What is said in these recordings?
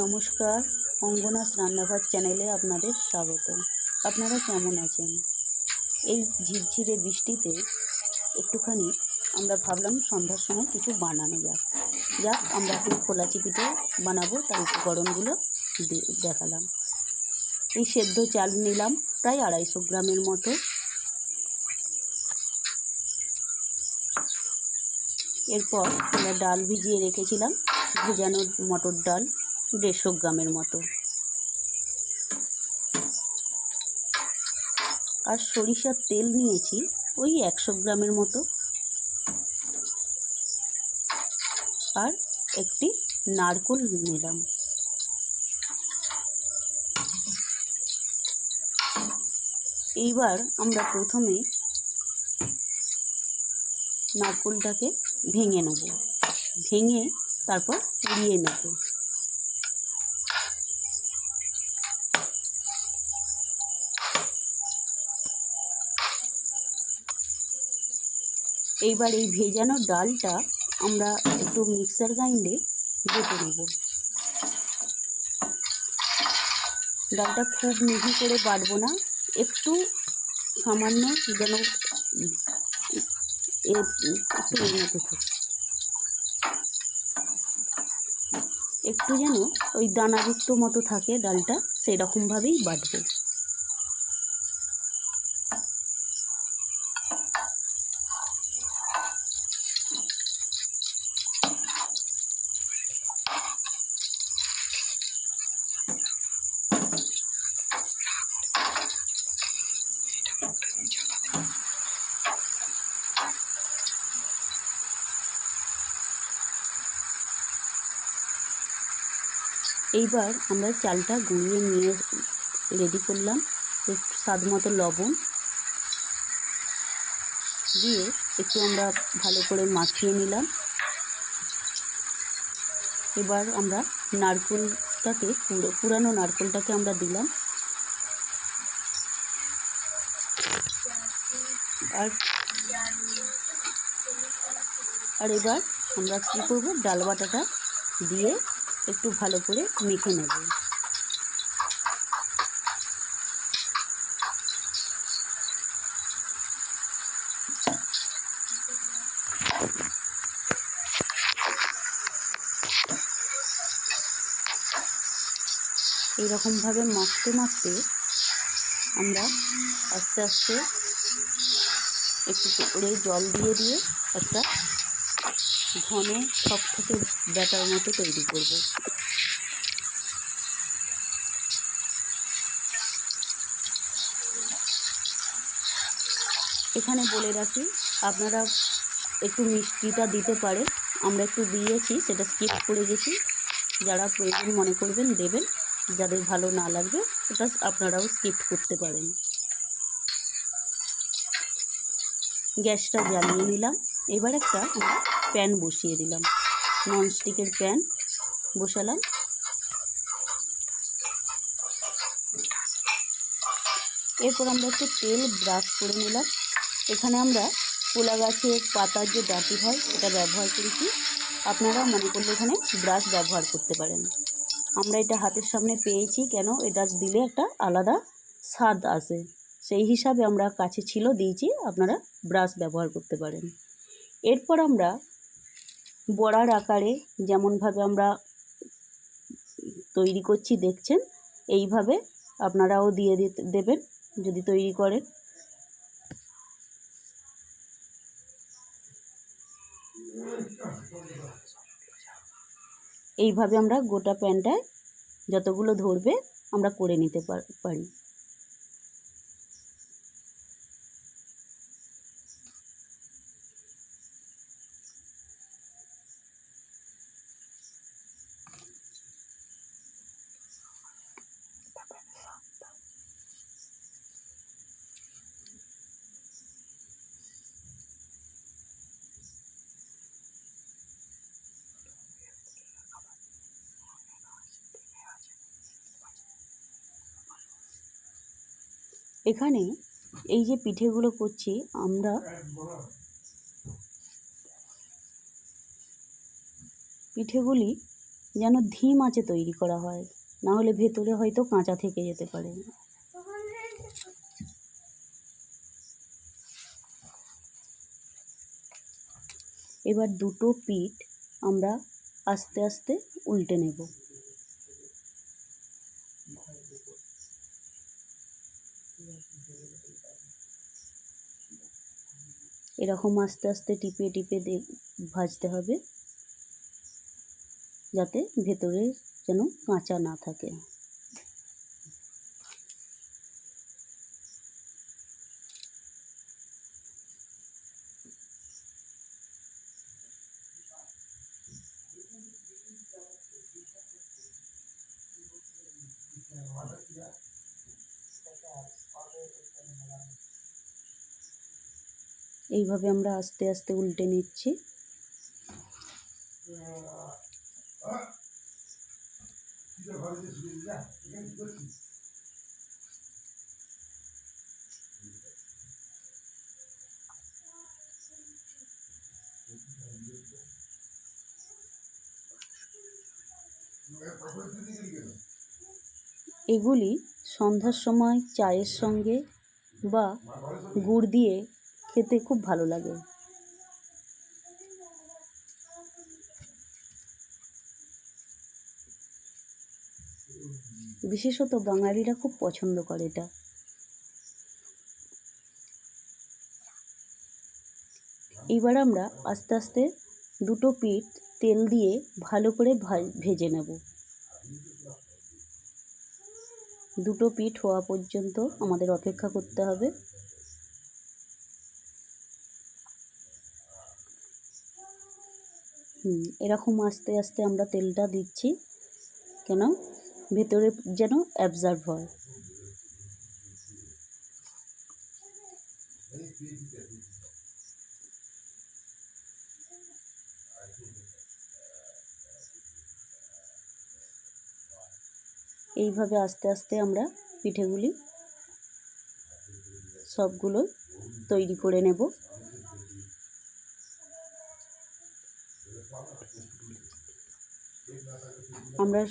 নমস্কার, অঙ্গনাস রান্নাঘর চ্যানেলে আপনাদের স্বাগত। আপনারা কেমন আছেন? এই ঝিরঝিরে বৃষ্টিতে একটুখানি আমরা ভাবলাম সন্ধ্যার সময় কিছু বানানো যাক। যাক, আমরা একটু খোলা পিঠে বানাবো, তার উপকরণগুলো দেখালাম। এই সেদ্ধ চাল নিলাম, প্রায় আড়াইশো গ্রামের মতো। এরপর আমরা ডাল ভিজিয়ে রেখেছিলাম, ভেজানো মটর ডাল। দেড়শো গ্রামের মতো। আর সরিষার তেল নিয়েছি ওই একশো গ্রামের মতো। আর একটি নারকোল নিলাম। এইবার আমরা প্রথমে নারকোলটাকে ভেঙে নেব। ভেঙে তারপর পুড়িয়ে নেব। এইবার এই ভেজানো ডালটা আমরা একটু মিক্সার গ্রাইন্ডে বেটে নেব। ডালটা খুব মিহি করে বাটবো না, একটু সামান্য যেন একটু মতো থাকে। একটু যেন ওই দানাযুক্ত মতো থাকে ডালটা, সেরকমভাবেই বাটবে। এইবার আমরা চালটা গুঁড়িয়ে নিয়ে রেডি করলাম স্বাদ মতো লবণ দিয়ে একটু আমরা ভালো করে মাখিয়ে নিলাম। এবার আমরা নারকেলটাকে, পুরো, পুরানো নারকেলটাকে আমরা দিলাম। আর আর এবার আমরা কী করব? ডাল বাটাটা দিয়ে একটু ভালো করে মেখে নেব। এইরকমভাবে মাখতে মাখতে আমরা আস্তে আস্তে একটু করে জল দিয়ে দিয়ে একটা ঘন থকথকে ব্যাটার মতো তৈরি করব। এখানে বলে রাখি, আপনারা একটু মিষ্টিটা দিতে পারেন। আমরা একটু দিয়েছি, সেটা স্কিপ করে গেছি। যারা প্রয়োজন মনে করবেন দেবেন, যাদের ভালো না লাগবে ওটা আপনারাও স্কিপ করতে পারেন। গ্যাসটা জ্বালিয়ে নিলাম। এবার একটা প্যান বসিয়ে দিলাম। ননস্টিকের প্যান বসালাম। এরপর আমরা একটু তেল ব্রাশ করে নিলাম। এখানে আমরা কোলা গাছের পাতার যে ডাঁটি হয়, সেটা ব্যবহার করেছি। আপনারা মনে করলে এখানে ব্রাশ ব্যবহার করতে পারেন। আমরা এটা হাতের সামনে পেয়েছি কেন? এটা দিলে একটা আলাদা স্বাদ আসে। সেই হিসাবে আমরা কাছে ছিল দিয়েছি, আপনারা ব্রাশ ব্যবহার করতে পারেন। এরপর আমরা বড়ার আকারে যেমনভাবে আমরা তৈরি করছি, দেখছেন? এইভাবে আপনারাও দিয়ে দেবেন যদি তৈরি করেন। এইভাবে আমরা গোটা প্যানটায় যতগুলো ধরবে আমরা করে নিতে পার- এখানে এই যে পিঠেগুলো করছি, আমরা পিঠেগুলি যেন ধিম আঁচে তৈরি করা হয়, না হলে ভেতরে হয়তো কাঁচা থেকে যেতে পারে। এবার দুটো পিঠ আমরা আস্তে আস্তে উল্টে নেব। এরকম আস্তে আস্তে টিপে টিপে দে- ভাজতে হবে। যাতে ভেতরে যেন কাঁচা না থাকে। এইভাবে আমরা আস্তে আস্তে উল্টে নিচ্ছি। এগুলি সন্ধ্যার সময় চায়ের সঙ্গে বা গুড় দিয়ে খেতে খুব ভালো লাগে। বিশেষত বাঙালিরা খুব পছন্দ করে এটা। এইবার আমরা আস্তে আস্তে দুটো পিঠ তেল দিয়ে ভালো করে ভেজে নেব। দুটো পিঠ হওয়া পর্যন্ত আমাদের অপেক্ষা করতে হবে। হুম, এরকম আস্তে আস্তে আমরা তেলটা দিচ্ছি, কেন? ভেতরে যেন অ্যাবজার্ভ হয়। এইভাবে আস্তে আস্তে আমরা পিঠেগুলি সবগুলো তৈরি করে নেব। আমরা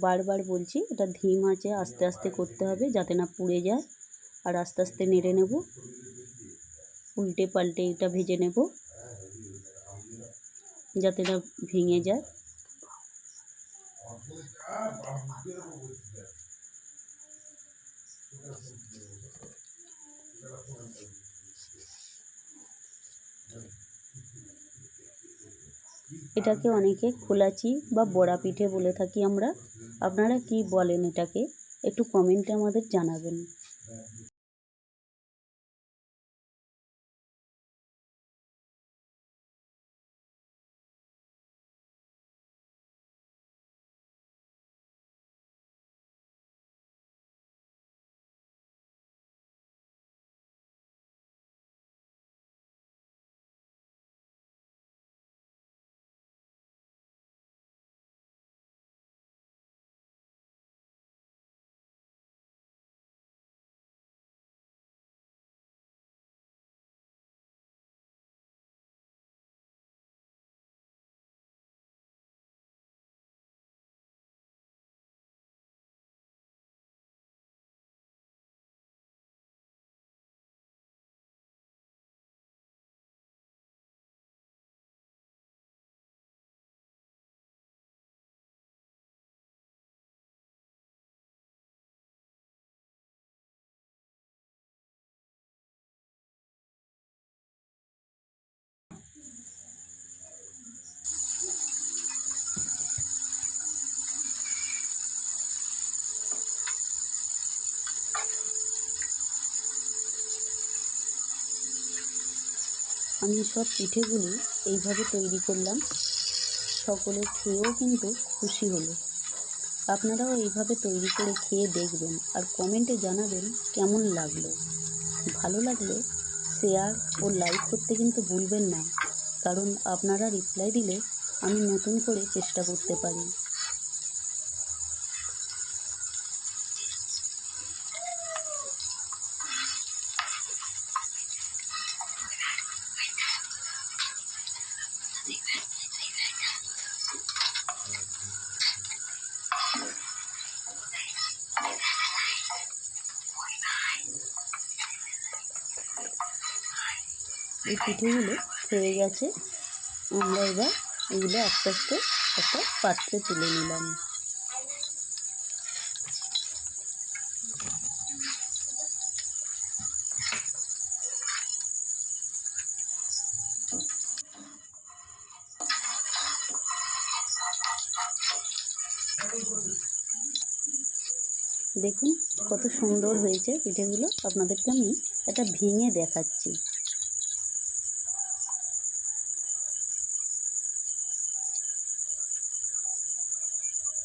বারবার বলছি, এটা ধিম আছে, আস্তে আস্তে করতে হবে যাতে না পুড়ে যায়। আর আস্তে আস্তে নেড়ে নেব। উল্টে পাল্টে এটা ভেজে নেব। যাতে না ভেঙে যায়। এটাকে অনেকে খোলাচি বা বড়া পিঠে বলে থাকি আমরা। আপনারা কি বলেন এটাকে? একটু কমেন্টে আমাদের জানাবেন। আমি সব পিঠেগুলি এইভাবে তৈরি করলাম। সকলে খেয়েও কিন্তু খুশি হলো। আপনারাও এইভাবে তৈরি করে খেয়ে দেখবেন আর কমেন্টে জানাবেন কেমন লাগল। ভালো লাগলে শেয়ার ও লাইক করতে কিন্তু ভুলবেন না, কারণ আপনারা রিপ্লাই দিলে আমি নতুন করে চেষ্টা করতে পারি। এই পিঠেগুলো হয়ে গেছে। আমরা এবার এগুলো আস্তে আস্তে একটা পাত্রে তুলে নিলাম। দেখুন কত সুন্দর হয়েছে পিঠেগুলো। আপনাদেরকে আমি এটা ভেঙে দেখাচ্ছি।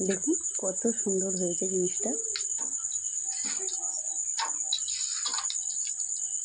দেখুন কত সুন্দর হয়েছে জিনিসটা।